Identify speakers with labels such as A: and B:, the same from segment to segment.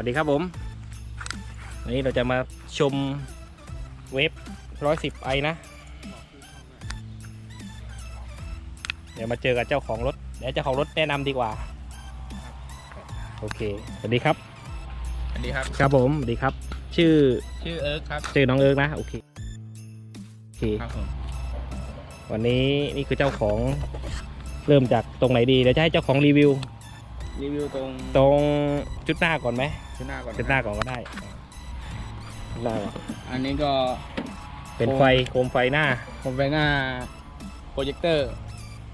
A: วัสดีครับผม วันนี้เราจะมาชมเวฟร้อยสิบไอนะ เดี๋ยวมาเจอกับเจ้าของรถ เดี๋ยวเจ้าของรถแนะนำดีกว่า โอเค สวัสดีครับ
B: สวัสดีครับ
A: ครับผม สวัสดีครับ ชื่อ
B: ชื่อเอิร์กครับ
A: ชื่อน้องเอิร์กนะ โอเค โอเค
B: ครับผม
A: วันนี้นี่คือเจ้าของ เริ่มจากตรงไหนดี เดี๋ยวจะให้เจ้าของรีวิว
B: รีวิวตรง
A: ตรงจุดหน้าก่อนไหม
B: ชุดหน้าก่อน
A: จุดหน้าก่อนก็ได้ได้
B: อันนี้ก็
A: เป็น
B: โคม
A: ไฟโคมไฟหน้า
B: ผมไปหน้าโปรเจคเตอร์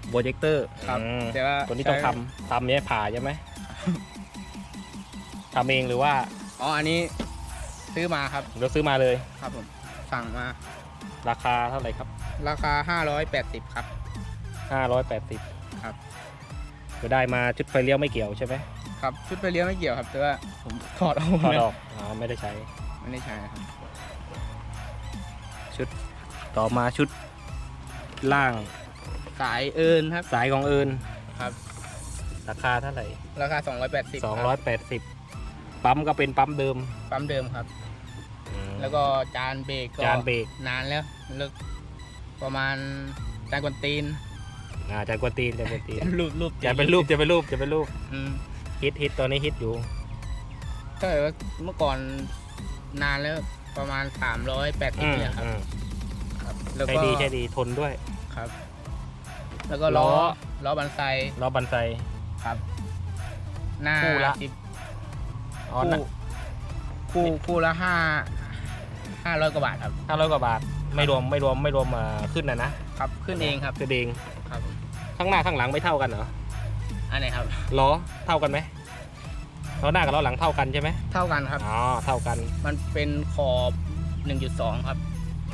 A: โปรเจคเตอร์
B: ครับแต่ว่า
A: ตัวนี้ต้อง
B: ใช้
A: ทำทำเนี่ยผ่าใช่ไหมทำเองหรือว่า
B: อ๋ออันนี้ซื้อมาครับ
A: เราซื้อมาเลย
B: ครับผมสั่งมา
A: ราคาเท่าไหร่ครับ
B: ราคา 580 ครับ
A: 580
B: ครับ
A: จะได้มาชุดไฟเลี้ยวไม่เกี่ยวใช่ไหม
B: ครับชุดไปเลี้ยวไม่เกี่ยวครับ แต่ว่าผมถอดออก
A: ถอด
B: แล้ว
A: ออกอ๋อไม่ได้ใช้
B: ไม่ได้ใช้ครับ
A: ชุดต่อมาชุดล่าง
B: สายเอินครับ
A: สายของเอิญ
B: ครับ
A: ราคาเท่าไหร่
B: ราคา 280ครับ
A: 280 ปั๊มก็เป็นปั๊มเดิม
B: ปั๊มเดิมครับ
A: อืม
B: แล้วก็จานเบรกก็
A: จานเบรก
B: นานแล้วเลิกประมาณจานกวนตีน
A: อ่าจานกวนตีนจานกวนตีน
B: รูปรูป
A: จะเป็นรูปจะเป็นรูปจะเป็นรูป
B: อืม
A: ฮิตฮิตตัวนี้ฮิตอยู่
B: ถ้าเกิดว่าเมื่อก่อนนานแล้วประมาณ380
A: อืม
B: เนี่ยครับ
A: อืม
B: ครับ แล้ว
A: ใช่
B: ก็
A: ดีใช่ดีทนด้วย
B: ครับ แล้วก็ล้อ
A: ล้อ
B: ล้อบันไซ
A: ล้อบันไซ
B: ครับ หน้า
A: คู่ละ
B: สิบ
A: อ๋อ
B: คู่คู่คู่ละห้าห้าร้อยกว่าบาทครับ
A: ห้าร้อยกว่าบาท ไม่รวมไม่รวมไม่รวมเอ่อขึ้นนะนะครับ
B: ขึ้นเองครับ
A: ขึ้นเอง
B: ครับ
A: ข้างหน้าข้างหลังไม่เท่ากันเหรอ
B: อันไหนครับ
A: ล้อเท่ากันไหมล้อหน้ากับล้อหลังเท่ากันใช่ไหม
B: เท่ากันครับ
A: อ๋อเท่ากัน
B: มันเป็นขอบ 1.2 ครับ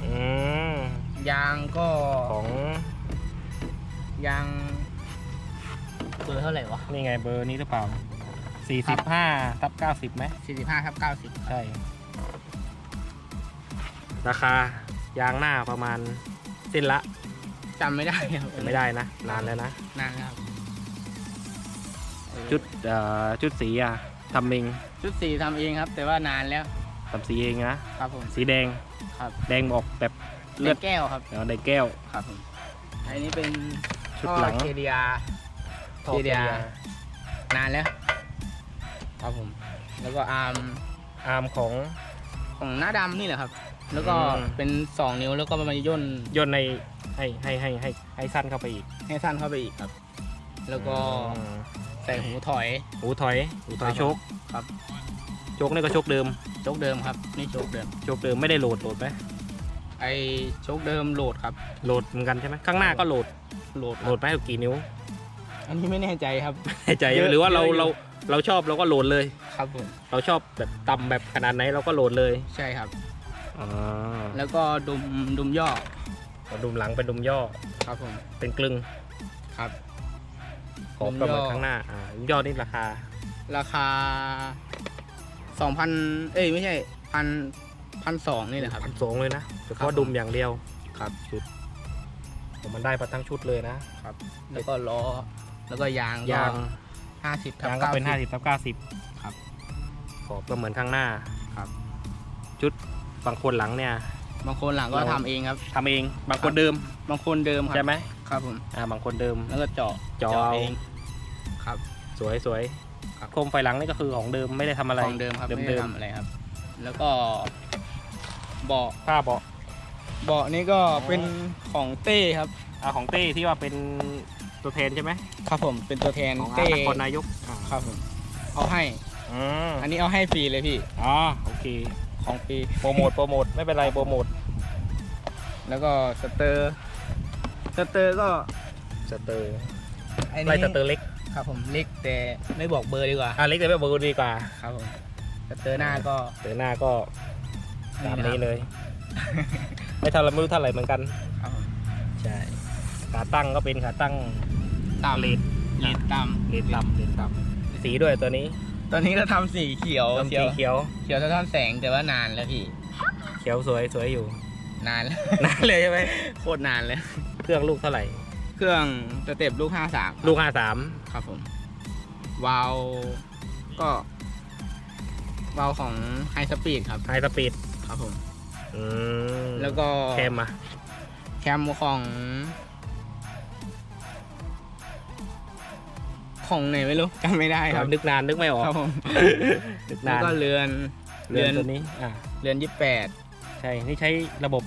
A: อืม
B: ยางก็
A: ของ
B: ยางเบอร์เท่าไหร่วะ
A: นี่ไงเบอร์นี้หรือเปล่าสี่สิบห้าทับเก้าสิบไหม
B: 45ทับ90
A: ใช่ ราคายางหน้าประมาณเส้นละ
B: จำไม่ได้ครับ
A: ไม่ได้นะ นานแล้วนะ
B: นานแล้วครับ
A: ชุดเอ่อชุดสีอะทำเอง
B: ชุดสีทำเองครับ แต่ว่านานแล้ว
A: ทำสีเองนะ ครับ
B: ผม
A: สีแดง
B: ครับ
A: แดงออกแบบ
B: เลื
A: เลื
B: อ
A: อ
B: ด
A: ด
B: แก้วครับ
A: เอ่อในแก้ว
B: ครับผมอันนี้เป็น
A: ชุดหลัง
B: เคดีอา
A: ท่อ
B: เคดีอา
A: KDR
B: นานแล้ว ครับผม แล้วก็อาร์ม
A: อาร์มของ
B: ของหน้าดำนี่แหละครับ แล้วก็
A: อืม
B: เป็น 2 นิ้วแล้วก็มันย่น
A: ย่นในให้ให้ให้ให้ให้สั้นเข้าไปอีก
B: ให้สั้นเข้าไปอีกครับ แล้วก็
A: อืม
B: ใส่หูถอย
A: หูถอยหูถอย
B: ครับ
A: โชค
B: ครับ
A: โชคนี่ก็โชคเดิม
B: โชคเดิมครับนี่โชคเดิม
A: โชคเดิมไม่ได้โหลดโหลดไหม
B: ไอโชคเดิมโหลดครับ
A: โหลดเหมือนกันใช่ไหมข้างหน้าก็โหลด
B: โหลด
A: โหลดไหมกี่นิ้ว
B: อันนี้ไม่แน่ใจครับ
A: แน่ใจ
B: เยอะ
A: หรือว่าเรา
B: เยอะอยู่
A: เราเราชอบเราก็โหลดเลย
B: ครับผม
A: เราชอบแบบต่ำแบบขนาดไหนเราก็โหลดเลย
B: ใช่ครับ
A: อ๋อ
B: แล้วก็ดุมดุมย่อ
A: ดุมหลังเป็นดุมย่อ
B: ครับผม
A: เป็นกลึง
B: ครับ
A: ขอบก็เหมือนข้างหน้าอ่าดุมย่อนี่ราคา
B: ราคาสองพันเอ้ยไม่ใช่พันพันสองนี่แหละครับ
A: พันสองเลยนะเฉ
B: ครั
A: พาะ
B: บ
A: ดุมอย่างเดียว
B: ครับ
A: ชุดผมมันได้มาทั้งชุดเลยนะ
B: แล้วก็ล้อแล้วก็ยาง
A: ยาง
B: ห้าสิบทับ
A: ยางก็
B: เก้า
A: เป็น
B: สิบ
A: 50ทับ90
B: ครับ
A: ขอบก็เหมือนข้างหน้า
B: ครับ
A: ชุด บางคนหลังเนี่ย
B: บางคนหลังก็
A: เรา
B: ทำเองครับ
A: ทำเอง บางคนเดิม
B: บางคนเดิมครับ
A: ใช่ไหม
B: ครับผม
A: อ่าบางคนเดิม
B: แล้วก็เจาะ
A: เจาะเอา
B: เองครับ
A: สวยสวย
B: ครับ
A: โคมไฟหลังนี่ก็คือของเดิมไม่ได้ทำอะไร
B: ของเดิมครับ
A: เดิม
B: ไม่
A: เดิ
B: ได้
A: ม
B: ทำอะไรครับ แล้วก็เบาะ
A: ผ้าเบาะ
B: เบาะนี่ก็
A: อ๋อ
B: เป็นของเต้ครับ
A: อ่าของเต้ที่ว่าเป็นตัวแทนใช่ไหม
B: ครับผมเป็นตัวแทน
A: ของ
B: เต้
A: อาร์ตนครนายกอ่า
B: ครับผมเอาให้
A: อืม
B: อันนี้เอาให้ฟรีเลยพี่
A: อ๋อโอเค
B: ของฟรี
A: โปรโมทโปรโมทไม่เป็นไรโปรโมท
B: แล้วก็สเตอร์สเตอร์ก็
A: สเตอร์
B: ไอ้
A: ไล่
B: นี่
A: สเตอร์เล็ก
B: ครับผมเล็กแต่ไม่บอกเบอร์ดีกว่า
A: อ่าเล็กแต่ไม่เบอร์ดีกว่า
B: ครับผมสเตอร์หน้าก็
A: เตอร์หน้าก็ตามนี้
B: เลย
A: เลย ไม่เท่าไรไม่รู้เท่าไหร่เหมือนกัน
B: ครับผม
A: ใช่ขาตั้งก็เป็นขาตั้ง
B: ตาม
A: เลด
B: เลดตาม
A: เลดต่ำเลดต่ำสีด้วยตัวนี้
B: ตอนนี้เราทำสีเขียว
A: ทำ
B: เขี
A: สี
B: ยว
A: เขียว
B: เขียวสะท้อนแสงแต่ว่านานแล้วพี่
A: เขียวสวยสวยอยู่
B: นานแล้ว
A: นานเลยใช่ไหม
B: โคตรนานเลย
A: เครื่องลูกเท่าไหร่
B: เครื่องสเต็ปลูก53
A: ลูกห้าสาม
B: ครับผมวาล์วก็วาล์วของไฮสปีดครับ
A: ไฮสปีด
B: ครับผม
A: อืม
B: แล้วก็
A: แคมอะ
B: แคมของ ของไหนไม่รู้จำไม่ได้ครับ
A: นึกนานนึกไม่ออก
B: ครับผม
A: นึก
B: แล้ว
A: นาน
B: ก็เรือน
A: เรือนตัวนี้อ่า
B: เรือนยี่แปด
A: ใช่นี่ใช้ระบบ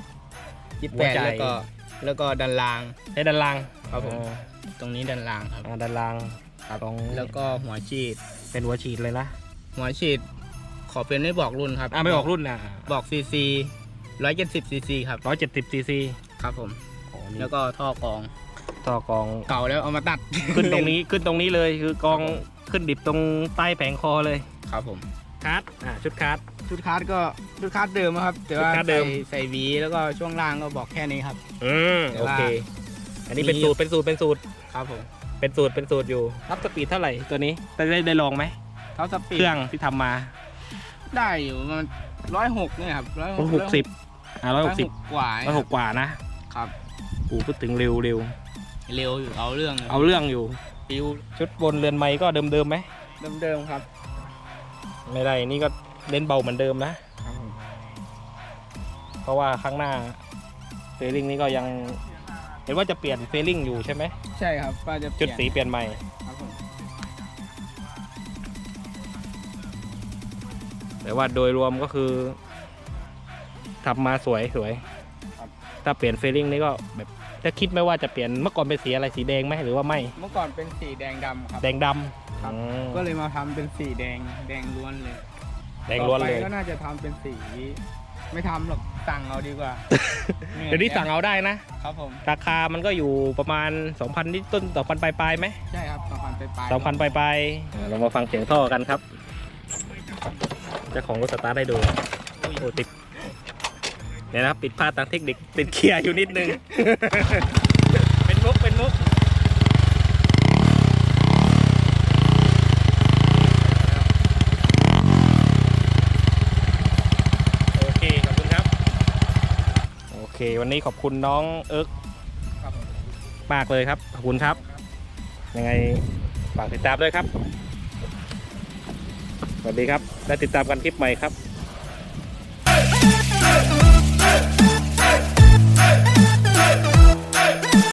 B: ยี่
A: หั
B: แป
A: ว
B: ด
A: ใจ
B: แล้วก็แล้วก็ดันราง
A: ใช้ดันล่าง
B: ครับผม
A: อ่า
B: ตรงนี้ดันรางครับ
A: อ่าดันล่างของ
B: แล้วก็หัวฉีด
A: เป็นหัวฉีดเลยนะ
B: หัวฉีด ขอเป็นไม่บอกรุ่นครับ
A: อ่าไม่ออกรุ่นนะ
B: บอกซีซีร้อยเจ็ดสิบซีซีครับ
A: ร้อยเจ็ดสิบซีซี
B: ครับผม
A: แล้
B: แล้ววก็ท่อกรอง
A: ต่อกอง
B: เก่าแล้วเอามาตัด
A: ขึ้นตรงนี้ขึ้นตรงนี้เลยคือกองขึ้นดิบตรงใต้แผงคอเลย
B: ครับผม
A: คาร์ดอ่าชุดคาร์ด
B: ชุดคาร์ดก็ชุดคาร์ดเดิมครับ แต่ว่า
A: ชุดคาร์ทเดิ
B: ใส่
A: ม
B: ใส่หวีแล้วก็ช่วงล่างก็บอกแค่นี้ครับ
A: อืม
B: แต่
A: โอ
B: ว่า
A: เค อันนี้เป็นสูตรเป็นสูตรเป็นสูตร
B: ครับผม
A: เป็นสูตรเป็นสูตรอยู่รับสปีดเท่าไหร่ตัวนี้ได้ได้ได้ลองไหม
B: เท้าสปีด
A: เครื่องที่ทำมา
B: ได้อยู่มันร้อยหกเนี่ยครับร้อย
A: ร้อยหกสิบอ่าร้อยหกสิบ
B: กว่า
A: ร้อยหกกว่านะครับอูพูดถึงเร็วเร็ว
B: เร็วอยู่เอาเรื่องลย
A: เอาเรื่องอยู่
B: ฟิว
A: ชุดบนเรือนไม้ก็เดิมเดิมๆไหม
B: เดิมๆครับ
A: ไม่ได้นี่ก็เล่นเบาเหมือนเดิมนะ
B: ครับผม
A: เพราะว่าข้างหน้าเฟลิงนี่ก็ยังเห็นว่าจะเปลี่ยนเฟลิงอยู่ใช่ไหม
B: ใช่ครับก็จะเป
A: จุด
B: ลี่ยน
A: สีเปลี่ยนใหม่
B: ครับผม
A: แต่ว่าโดยรวมก็คือทำมาสวยสวย ถ้าเปลี่ยนเฟลิงนี่ก็แบบ จะคิดไหมว่าจะเปลี่ยนเมื่อก่อนเป็นสีอะไรสีแดงไหมหรือว่าไม่
B: เมื่อก่อนเป็นสีแดงดำครับ
A: แดงด
B: ครับำ
A: อืม
B: ก็เลยมาทำเป็นสีแดงแดงล้วนเลย
A: แดงล้วนเลย
B: ต่อไปก็น่าจะทำเป็นสี ไม่ทำหรอกสั่งเอาดีกว่า
A: เดี๋ยวนี้สั่งเอาได้นะ
B: ครับผม
A: ราคามันก็อยู่ประมาณ 2,000นิดต้น2,000ปลายปลายๆไหม
B: ใช่ครับสองพันไปปลาย
A: 2,000ปลายปลายๆเรามาฟังเสียงท่อกันครับ เจ้าของรถสตาร์ทได้ดูโอ้ติด เนี่ยนะครับปิดพลาดทางเทคนิคติดเกียร์อยู่นิดนึง เป็นมุก เป็นมุกโอเคขอบคุณครับ โอเค วันนี้ขอบคุณน้องเอิร์ก
B: ม
A: มากเลยครับ ขอบคุณครับ ยังไงฝากติดตามด้วยครับ สวัสดีครับ และติดตามกันคลิปใหม่ครับ